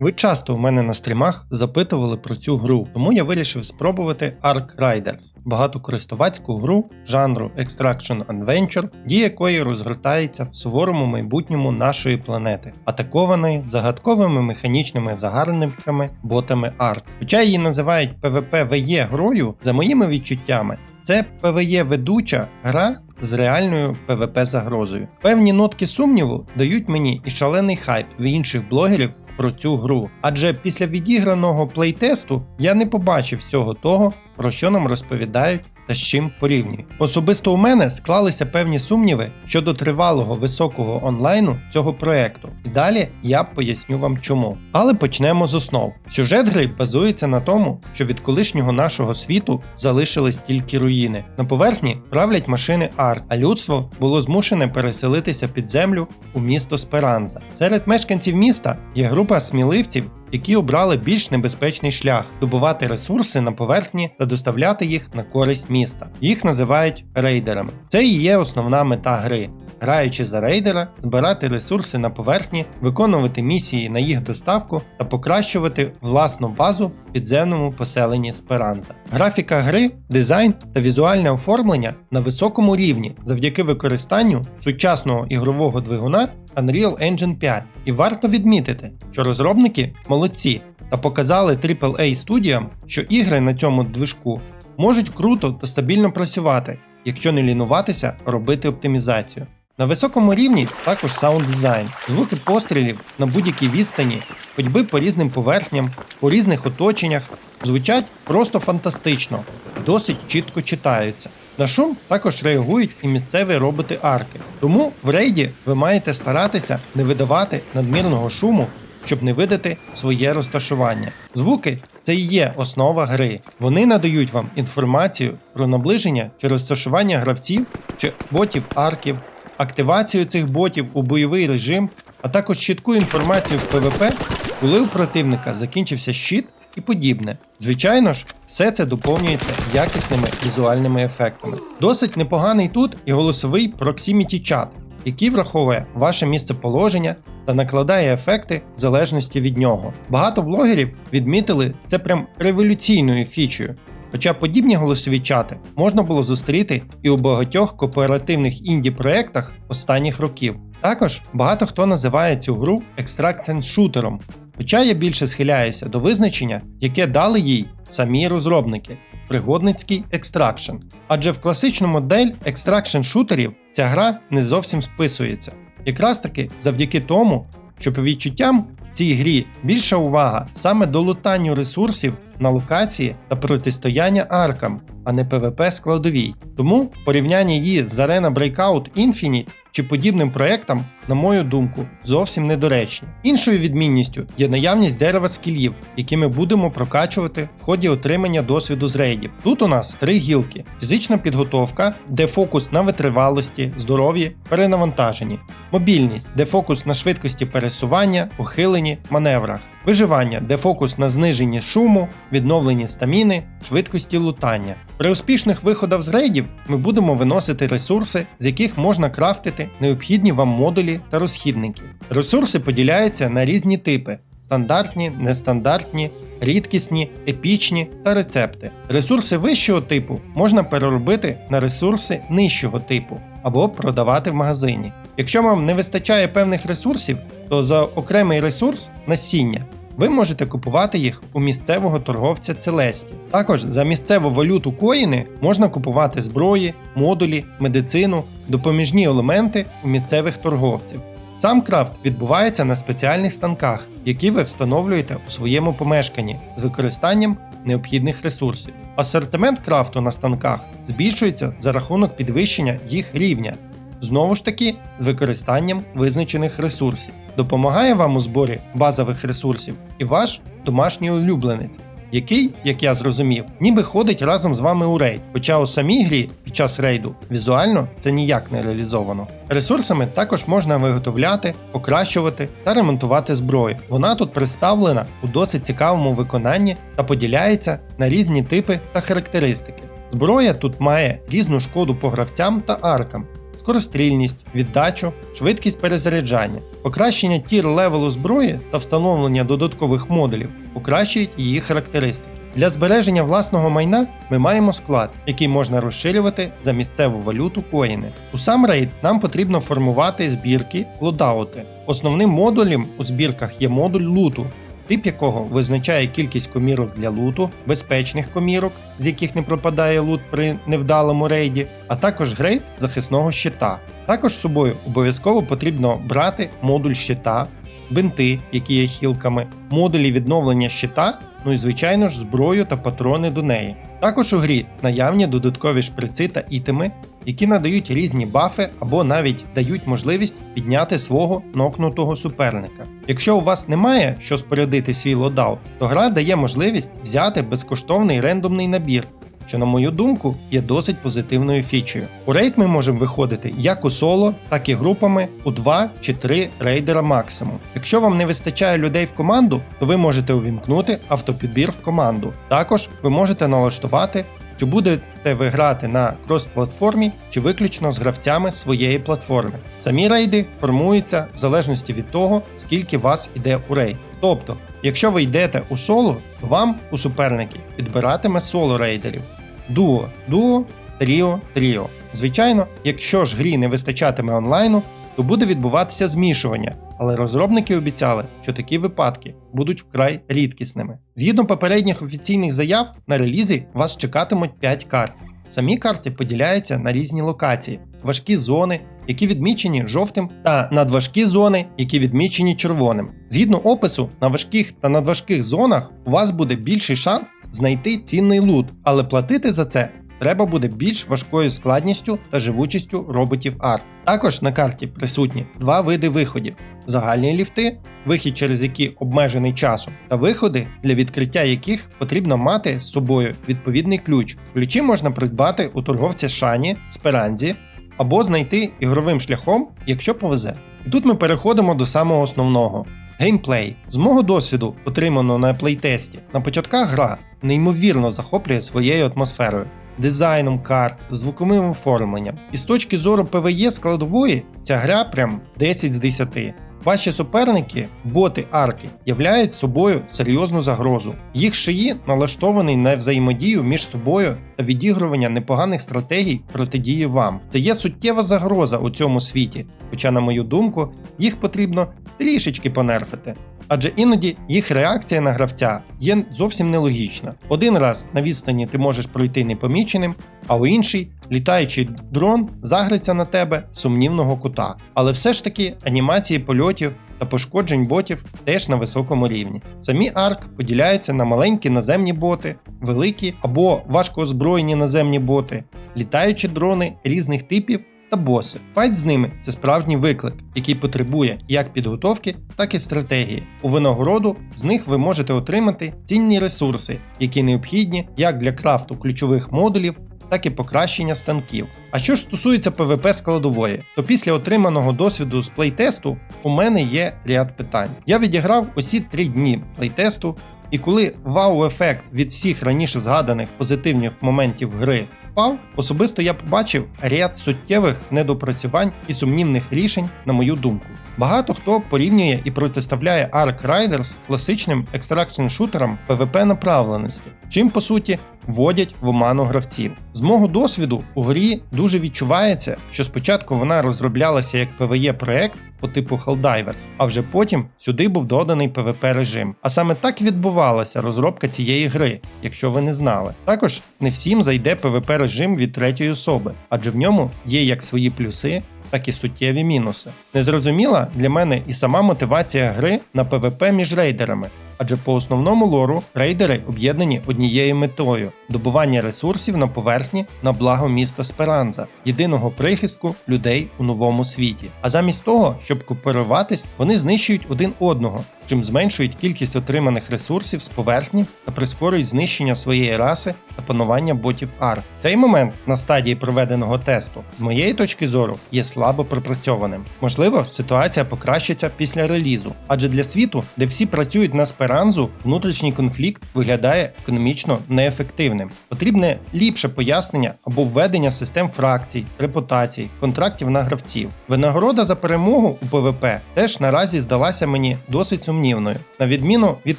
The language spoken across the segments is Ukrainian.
Ви часто у мене на стрімах запитували про цю гру, тому я вирішив спробувати Ark Riders, багатокористувацьку гру жанру Extraction Adventure, дія якої розгортається в суворому майбутньому нашої планети, атакованої загадковими механічними загарбниками ботами Ark. Хоча її називають PvP-VE грою, за моїми відчуттями, це PvE ведуча гра з реальною PvP загрозою. Певні нотки сумніву дають мені і шалений хайп в інших блогерів про цю гру. Адже після відіграного плейтесту я не побачив всього того, про що нам розповідають та з чим порівнюють. Особисто у мене склалися певні сумніви щодо тривалого високого онлайну цього проекту. І далі я поясню вам чому. Але почнемо з основ. Сюжет гри базується на тому, що від колишнього нашого світу залишились тільки руїни. На поверхні правлять машини Арк, а людство було змушене переселитися під землю у місто Сперанза. Серед мешканців міста є група сміливців, які обрали більш небезпечний шлях добувати ресурси на поверхні та доставляти їх на користь міста. Їх називають рейдерами. Це і є основна мета гри. Граючи за рейдера, збирати ресурси на поверхні, виконувати місії на їх доставку та покращувати власну базу в підземному поселенні Сперанза. Графіка гри, дизайн та візуальне оформлення на високому рівні завдяки використанню сучасного ігрового двигуна Unreal Engine 5. І варто відмітити, що розробники молодці та показали AAA студіям, що ігри на цьому движку можуть круто та стабільно працювати, якщо не лінуватися робити оптимізацію. На високому рівні також саунд дизайн, звуки пострілів на будь-якій відстані, ходьби по різним поверхням, по різних оточеннях звучать просто фантастично, досить чітко читаються. На шум також реагують і місцеві роботи арки. Тому в рейді ви маєте старатися не видавати надмірного шуму, щоб не видати своє розташування. Звуки це і є основа гри. Вони надають вам інформацію про наближення чи розташування гравців чи ботів арків, активацію цих ботів у бойовий режим, а також чітку інформацію в ПВП, коли у противника закінчився щит і подібне. Звичайно ж, все це доповнюється якісними візуальними ефектами. Досить непоганий тут і голосовий Proximity чат, який враховує ваше місцеположення та накладає ефекти в залежності від нього. Багато блогерів відмітили це прям революційною фічею. Хоча подібні голосові чати можна було зустріти і у багатьох кооперативних інді-проєктах останніх років. Також багато хто називає цю гру екстрактен шутером, хоча я більше схиляюся до визначення, яке дали їй самі розробники пригодницький екстракшн. Адже в класичну модель екстракшн шутерів ця гра не зовсім списується. Якраз таки завдяки тому, що по відчуттям в цій грі більша увага саме до лутанню ресурсів на локації та протистояння аркам, а не PvP складовій. Тому порівняння її з Arena Breakout Infinite чи подібним проектам, на мою думку, зовсім недоречні. Іншою відмінністю є наявність дерева скілів, які ми будемо прокачувати в ході отримання досвіду з рейдів. Тут у нас три гілки: фізична підготовка, де фокус на витривалості, здоров'ї, перенавантаженні, мобільність, де фокус на швидкості пересування, ухиленні, маневрах. Виживання, де фокус на зниженні шуму, відновленні стаміни, швидкості лутання. При успішних виходах з рейдів ми будемо виносити ресурси, з яких можна крафтити необхідні вам модулі та розхідники. Ресурси поділяються на різні типи: стандартні, нестандартні, рідкісні, епічні та рецепти. Ресурси вищого типу можна переробити на ресурси нижчого типу або продавати в магазині. Якщо вам не вистачає певних ресурсів, то за окремий ресурс насіння ви можете купувати їх у місцевого торговця Целесті. Також за місцеву валюту коїни можна купувати зброї, модулі, медицину, допоміжні елементи у місцевих торговців. Сам крафт відбувається на спеціальних станках, які ви встановлюєте у своєму помешканні з використанням необхідних ресурсів. Асортимент крафту на станках збільшується за рахунок підвищення їх рівня, знову ж таки з використанням визначених ресурсів. Допомагає вам у зборі базових ресурсів і ваш домашній улюбленець, який, як я зрозумів, ніби ходить разом з вами у рейд. Хоча у самій грі під час рейду візуально це ніяк не реалізовано. Ресурсами також можна виготовляти, покращувати та ремонтувати зброю. Вона тут представлена у досить цікавому виконанні та поділяється на різні типи та характеристики. Зброя тут має різну шкоду по гравцям та аркам. Скорострільність, віддачу, швидкість перезаряджання, покращення тір левелу зброї та встановлення додаткових модулів покращують її характеристики. Для збереження власного майна ми маємо склад, який можна розширювати за місцеву валюту коїни. У сам рейд нам потрібно формувати збірки лодаути. Основним модулем у збірках є модуль луту, тип якого визначає кількість комірок для луту, безпечних комірок, з яких не пропадає лут при невдалому рейді, а також грейд захисного щита. Також з собою обов'язково потрібно брати модуль щита, бинти, які є хілками, модулі відновлення щита, ну і звичайно ж зброю та патрони до неї. Також у грі наявні додаткові шприци та ітеми, які надають різні бафи або навіть дають можливість підняти свого нокнутого суперника. Якщо у вас немає що спорядити свій лодаут, то гра дає можливість взяти безкоштовний рендомний набір. Що, на мою думку, є досить позитивною фічею. У рейд ми можемо виходити як у соло, так і групами у 2 чи 3 рейдера максимум. Якщо вам не вистачає людей в команду, то ви можете увімкнути автопідбір в команду. Також ви можете налаштувати, чи будете ви грати на крос-платформі чи виключно з гравцями своєї платформи. Самі рейди формуються в залежності від того, скільки вас іде у рейд. Тобто, якщо ви йдете у соло, то вам у суперники підбиратиме соло рейдерів. Дуо, дуо, тріо, тріо. Звичайно, якщо ж грі не вистачатиме онлайну, то буде відбуватися змішування, але розробники обіцяли, що такі випадки будуть вкрай рідкісними. Згідно попередніх офіційних заяв, на релізі вас чекатимуть 5 карт. Самі карти поділяються на різні локації, важкі зони, які відмічені жовтим, та надважкі зони, які відмічені червоним. Згідно опису, на важких та надважких зонах у вас буде більший шанс знайти цінний лут, але платити за це треба буде більш важкою складністю та живучістю роботів арк. Також на карті присутні два види виходів: загальні ліфти, вихід через які обмежений часом, та виходи, для відкриття яких потрібно мати з собою відповідний ключ. Ключі можна придбати у торговця Шані, Сперанзі або знайти ігровим шляхом, якщо повезе. І тут ми переходимо до самого основного. Геймплей. З мого досвіду, отриманого на плейтесті, на початках гра неймовірно захоплює своєю атмосферою, дизайном карт, звуковим оформленням. І з точки зору PvE складової, ця гра прям 10 з 10. Ваші суперники, боти арки, являють собою серйозну загрозу. Їх шиї налаштований на взаємодію між собою та відігрування непоганих стратегій протидії вам. Це є суттєва загроза у цьому світі, хоча, на мою думку, їх потрібно трішечки понерфити. Адже іноді їх реакція на гравця є зовсім нелогічна. Один раз на відстані ти можеш пройти непоміченим, а у інший літаючий дрон загриться на тебе сумнівного кута. Але все ж таки анімації польотів та пошкоджень ботів теж на високому рівні. Самі арк поділяються на маленькі наземні боти, великі або важкоозброєні наземні боти, літаючі дрони різних типів та боси. Файт з ними це справжній виклик, який потребує як підготовки, так і стратегії. У винагороду з них ви можете отримати цінні ресурси, які необхідні як для крафту ключових модулів. Так і покращення станків. А що ж стосується PvP складової, то після отриманого досвіду з плейтесту у мене є ряд питань. Я відіграв усі три дні плейтесту, і коли вау-ефект від всіх раніше згаданих позитивних моментів гри впав, особисто я побачив ряд суттєвих недопрацювань і сумнівних рішень, на мою думку. Багато хто порівнює і протиставляє Ark Riders класичним екстракшн шутером PvP направленості, чим по суті вводять в оману гравців. З мого досвіду у грі дуже відчувається, що спочатку вона розроблялася як PvE проект по типу Helldivers, а вже потім сюди був доданий PvP режим. А саме так відбувалася розробка цієї гри, якщо ви не знали. Також не всім зайде PvP режим від третьої особи, адже в ньому є як свої плюси. Так і суттєві мінуси. Незрозуміла для мене і сама мотивація гри на PvP між рейдерами, адже по основному лору рейдери об'єднані однією метою добування ресурсів на поверхні на благо міста Сперанза, єдиного прихистку людей у новому світі. А замість того, щоб кооперуватись, вони знищують один одного чим зменшують кількість отриманих ресурсів з поверхні та прискорюють знищення своєї раси та панування ботів ARK. Цей момент на стадії проведеного тесту, з моєї точки зору, є слабо пропрацьованим. Можливо, ситуація покращиться після релізу, адже для світу, де всі працюють на сперанзу, внутрішній конфлікт виглядає економічно неефективним. Потрібне ліпше пояснення або введення систем фракцій, репутацій, контрактів на гравців. Винагорода за перемогу у ПВП теж наразі здалася мені досить сумнівною. На відміну від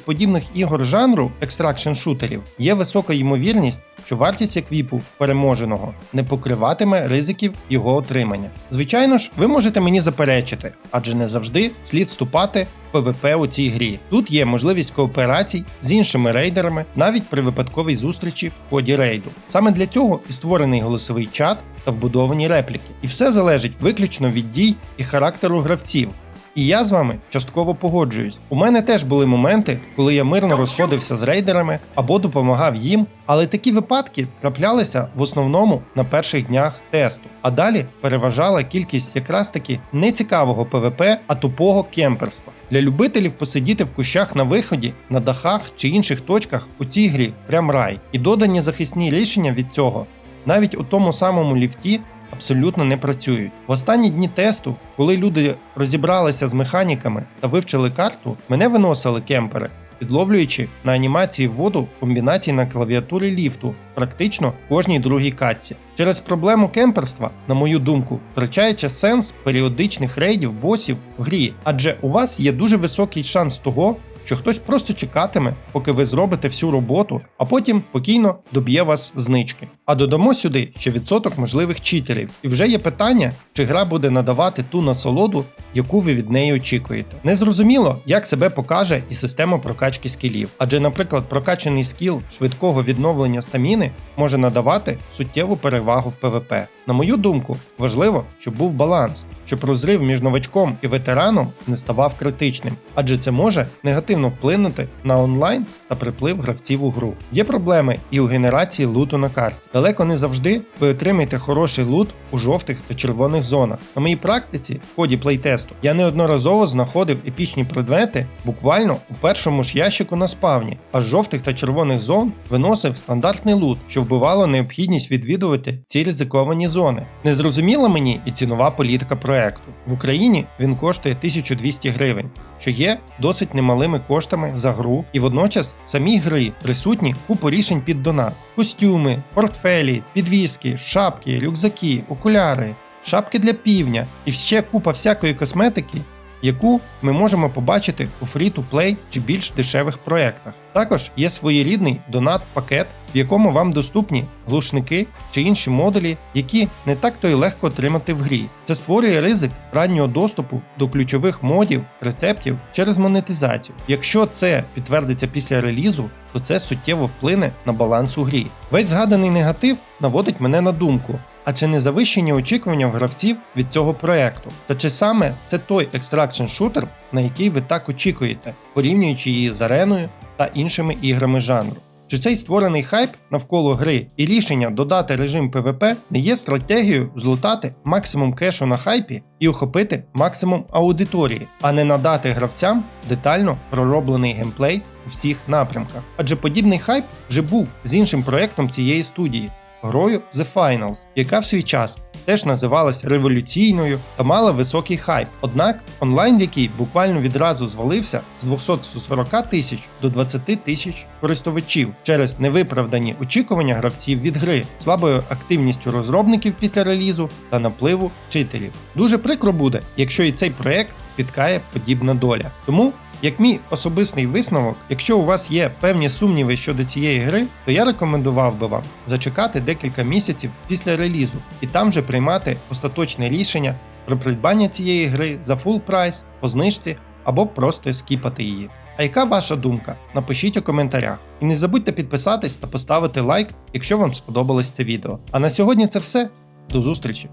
подібних ігор жанру екстракшн шутерів, є висока ймовірність, що вартість еквіпу переможеного не покриватиме ризиків його отримання. Звичайно ж, ви можете мені заперечити, адже не завжди слід вступати в ПВП у цій грі. Тут є можливість кооперацій з іншими рейдерами навіть при випадковій зустрічі в ході рейду. Саме для цього і створений голосовий чат та вбудовані репліки. І все залежить виключно від дій і характеру гравців. І я з вами частково погоджуюсь. У мене теж були моменти, коли я мирно розходився з рейдерами або допомагав їм, але такі випадки траплялися в основному на перших днях тесту. А далі переважала кількість якраз таки не цікавого ПВП, а тупого кемперства. Для любителів посидіти в кущах на виході, на дахах чи інших точках у цій грі прям рай. І додані захисні рішення від цього навіть у тому самому ліфті абсолютно не працюють. В останні дні тесту, коли люди розібралися з механіками та вивчили карту, мене виносили кемпери, підловлюючи на анімації воду комбінації на клавіатурі ліфту, практично кожній другій катці. Через проблему кемперства, на мою думку, втрачається сенс періодичних рейдів босів в грі, адже у вас є дуже високий шанс того, що хтось просто чекатиме, поки ви зробите всю роботу, а потім спокійно доб'є вас знички. А додамо сюди ще відсоток можливих читерів. І вже є питання, чи гра буде надавати ту насолоду, яку ви від неї очікуєте. Незрозуміло, як себе покаже і система прокачки скілів. Адже, наприклад, прокачаний скіл швидкого відновлення стаміни може надавати суттєву перевагу в ПВП. На мою думку, важливо, щоб був баланс, щоб розрив між новачком і ветераном не ставав критичним, адже це може негативно вплинути на онлайн та приплив гравців у гру. Є проблеми і у генерації луту на карті. Далеко не завжди ви отримаєте хороший лут у жовтих та червоних зонах. На моїй практиці, в ході плейтесту, я неодноразово знаходив епічні предмети буквально у першому ж ящику на спавні, а з жовтих та червоних зон виносив стандартний лут, що вбивало необхідність відвідувати ці ризиковані зони. Незрозуміла мені і цінова політика проекту. В Україні він коштує 1200 гривень, що є досить немалими коштами за гру, і водночас в самій гри присутні купу рішень під донат: костюми, портфелі, підвіски, шапки, рюкзаки, окуляри, шапки для півня і ще купа всякої косметики, яку ми можемо побачити у фрі-то-плей чи більш дешевих проєктах. Також є своєрідний донат-пакет, в якому вам доступні глушники чи інші модулі, які не так то й легко отримати в грі. Це створює ризик раннього доступу до ключових модів, рецептів через монетизацію. Якщо це підтвердиться після релізу, то це суттєво вплине на баланс у грі. Весь згаданий негатив наводить мене на думку. А чи не завищені очікування в гравців від цього проекту? Та чи саме це той екстракшн шутер, на який ви так очікуєте, порівнюючи її з ареною та іншими іграми жанру? Чи цей створений хайп навколо гри і рішення додати режим PvP не є стратегією злутати максимум кешу на хайпі і охопити максимум аудиторії, а не надати гравцям детально пророблений геймплей у всіх напрямках? Адже подібний хайп вже був з іншим проектом цієї студії грою The Finals, яка в свій час теж називалась революційною та мала високий хайп. Однак онлайн, який буквально відразу звалився з 240 тисяч до 20 тисяч користувачів через невиправдані очікування гравців від гри, слабою активністю розробників після релізу та напливу читерів. Дуже прикро буде, якщо і цей проект спіткає подібна доля. Тому як мій особистий висновок, якщо у вас є певні сумніви щодо цієї гри, то я рекомендував би вам зачекати декілька місяців після релізу і там же приймати остаточне рішення про придбання цієї гри за фул прайс, по знижці або просто скіпати її. А яка ваша думка? Напишіть у коментарях. І не забудьте підписатись та поставити лайк, якщо вам сподобалось це відео. А на сьогодні це все. До зустрічі!